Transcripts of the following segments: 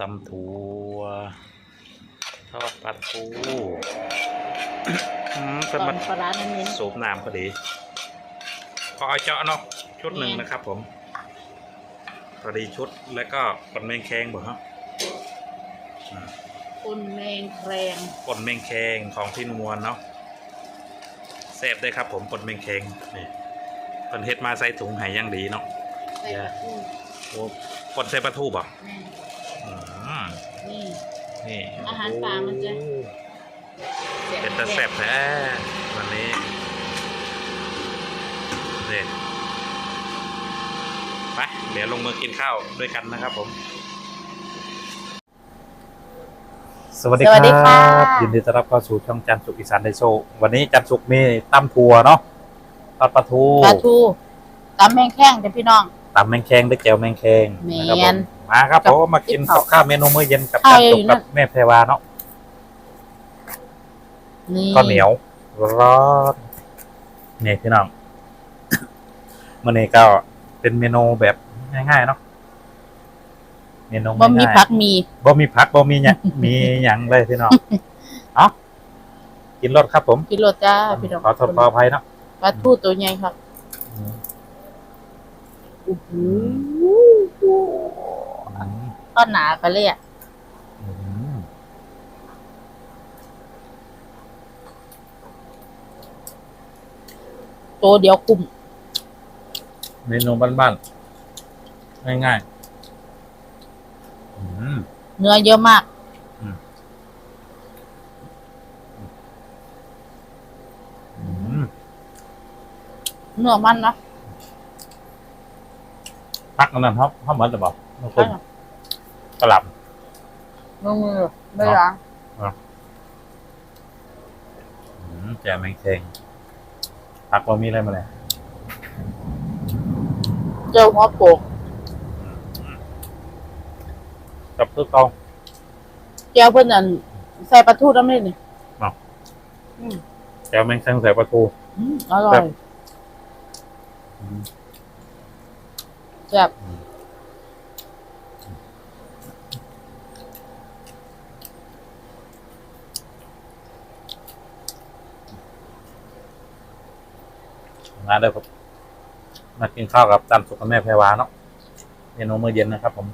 ตำถั่วทอดปลาทูอืมตเป็นอมันปลาร้านั้นเน้นสูบน้ำพอดีพอเอาเจาะเนาะชุดหนึ่งเนี่ยนะครับ ผมพอดีชุดแล้วก็ปนแมงแคงบ่ฮะอ่าคุณแมงแครงปนแมงแคงของพี่นวลเนาะแซ่บได้ครับผมปนแมงแคงนี่เพิ่นเฮ็ดมาใส่ถุงใหายย่างดีเนาะใส่กระทูโอ้ปนใส่ปลาทูบ่แม่อืมนี่ นี่อาหารป่ามันจะโอ้เป็นตะแซ่บแท้วันนี้นี่ไปเดี๋ยวลงมือกินข้าวด้วยกันนะครับผม สวัสดีสวัสดีคค่ะ รับ ยินดีต้อนรับเข้าสู่ช่องจันทร์สุขอีสานไดโชว์วันนี้จันทร์สุขมีตั้มทัวเนาะทอดปลาทูปลาทูตำแมงแข้งจ้ะพี่น้อง ตำแมงแคงด้วยแก้วแมงแคงแม่นนะครับผมมาครับกับผมมากินกับข้าวเมนูมื้อเย็นกับข้าจัวนทร์สุขอยู่นั่กันบแม่แพรวาเนาะนี่ข้าวเหนียวร้อนนี่พี่น้องมื้อนี้ก็เป็นเมนูแบบง่ายๆเนาะเมนูบ่มีง่ายๆผักมีบ่มีผักบ่มีหยังมีหยังเลยพี่น้องเอ้ากินรสครับ ผมกิโลจ้าพี่น้องขอโทษขออภัยเนาะปลาทูตัวใหญ่ครับโอ้โหอืม ก็หนาไปเลยอะอืมตัวเดียวคุ้มเมนูบ้านๆ ง่ายๆอืม เนื้อเยอะมาก อืม เนื้อมันนะพักอันนั้นครับเขาเหมือนจะบอกมันคุใช่ณค่ะ กระหล่มือมือไม่ล้างำอืมแจมแมงเทงผักบ่มีอะไรมาเลยเจอหัวโปกกับคือเกาแก้วเพิ่นอันใส่ปลาทูน้ำเลยนี่อ้าว อืมแจมแมงเทงใส่ปลาทูอืมอร่อแซ่ยบแซ่บมาเด้อครับมากินข้าวกับจันทร์สุขกับแม่แพรวาเนาะเมนูมื้อเย็นนะครับ ผม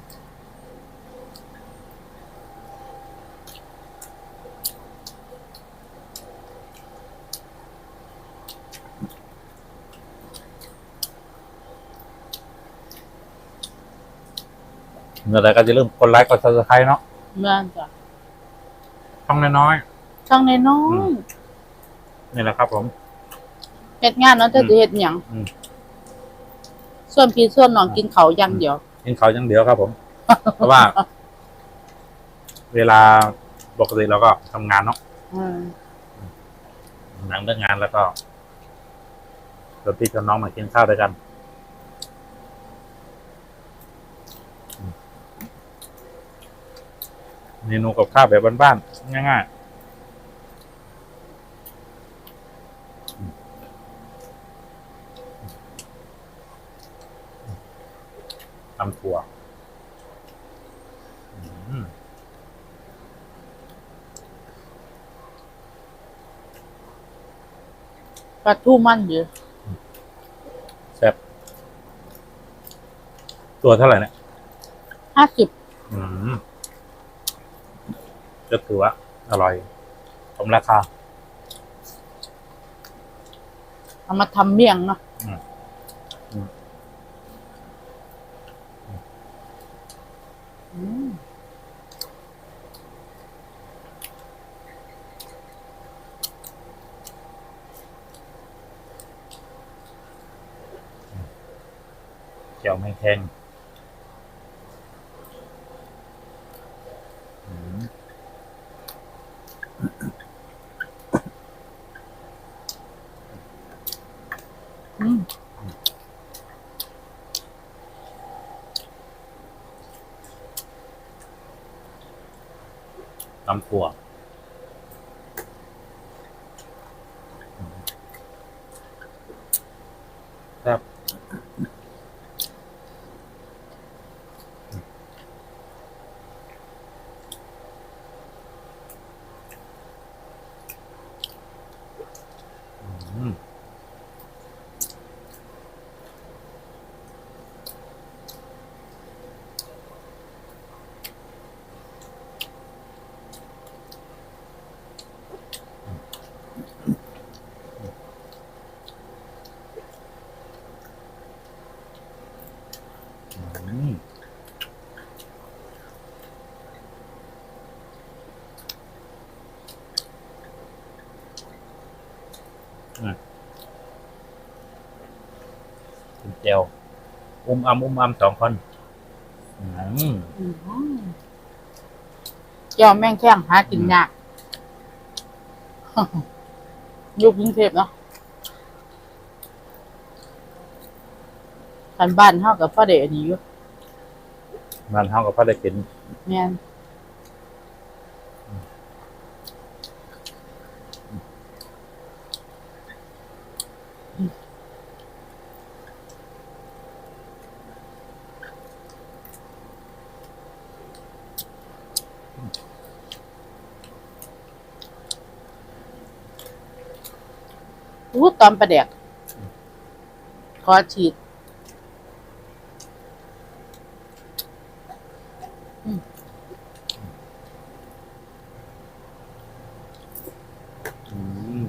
เมื่อไรก็จะเริ่าลืมกดไลค์กดซับสไครต์เนาะเมื่อนจ้ะช่องน้อยช่างน้ออืยมๆนี่แหละครับผมๆ เฮ็ดงานเนาะจะสิเฮ็ดหยังอืม ส่วนพี่ส่วนน้องกินเขาวอย่างเดียว กินเขาวอย่างเดียวครับผม เพราะว่า เวลาปกติเราก็ทำงานเนาะอืมหลังเลิกงานแล้วก็เราพี่กับน้องมากินข้าวด้วยกันอืมเมนูกับข้าวแบบบ้านๆง่ายๆอืมตำถั่วอืม ปลาทูมันอยู่แซ่บตัวเท่าไหร่เนี่ยห้าสิบอืมก็ถือว่าอร่อยสมราคา เอามาทำเมี่ยงเนาะ อืม เจียวไม่แข็งอืมอืมตำถั่วอืมครับ เจียว อุ้มอำอุ้มอำสองคนอืมอืมเจ้าแม่งแข้งหากินยากอยู่กรุงเทพเนาะคันบ้านเฮากับพ่อเด็กอันนี้อยู่มันเท่ากับพ่อได้กินแม่น ตอนประเดก ขอฉีด อืมอืม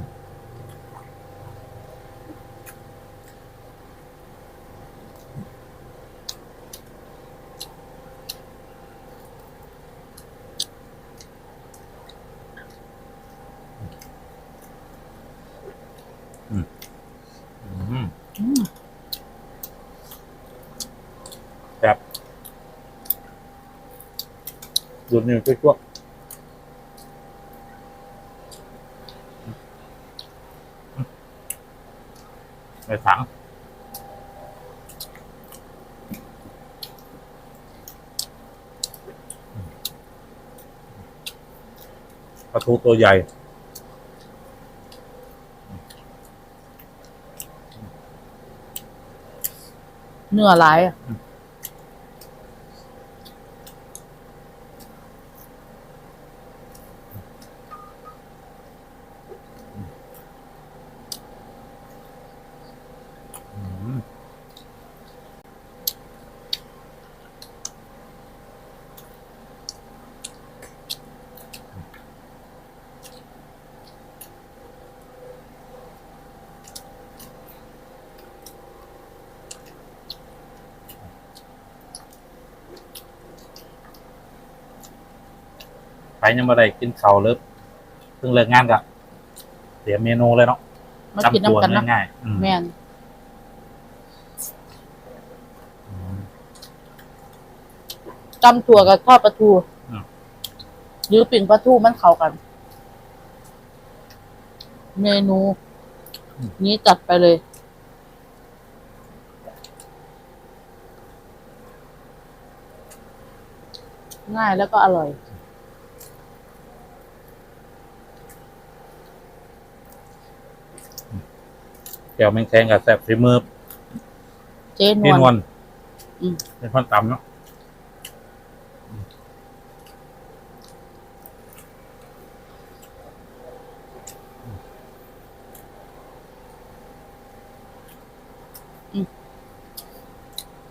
อืม อืม แบบ ดูดนิ้วช่วยๆในถังปลาทูตัวใหญ่เนื้อหลายอะ อืม ไปยังไม่ได้กินข้าวเลิฟเพิ่งเลิกงานกับเสียเมนูเลยเนาะมากินน้ำกันนะง่ายๆอืมแม่นอืม ตำถั่วกับทอดปลาทูอืม หรือปิ่งปลาทูมันเข้ากัน เมนู นี้จัดไปเลย ง่ายแล้วก็อร่อย แก้วแมงแคงกับแซ่บฝีมือเจ๊นพี่นววลลอืมเป็นคนตำเนาะ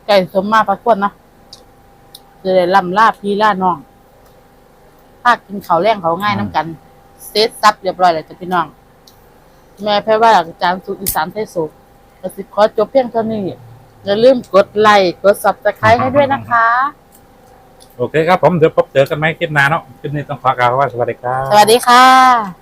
ไก่สมมาประกวดนะจะได้ลำลาบพี่ล่าน้องภาคกินเขาวแรงเขาวง่ายน้ำกัน เซตซับเรียบร้อยแล้วจ้ะพี่น้อง แม่แพ้ว่าอาจารย์สุอีสานไทยสุกระสิบขอจบเพียงเท่านี้ อย่าลืมกดไลค์กดซับสไครต์ให้ด้วยนะคะ โอเคครับผมเดี๋ยวพบเจอกันไหมคลิปหน้าเนาะคลิปนี้ต้องขอกล่าวคำว่าสวัสดีครับ สวัสดีค่ะ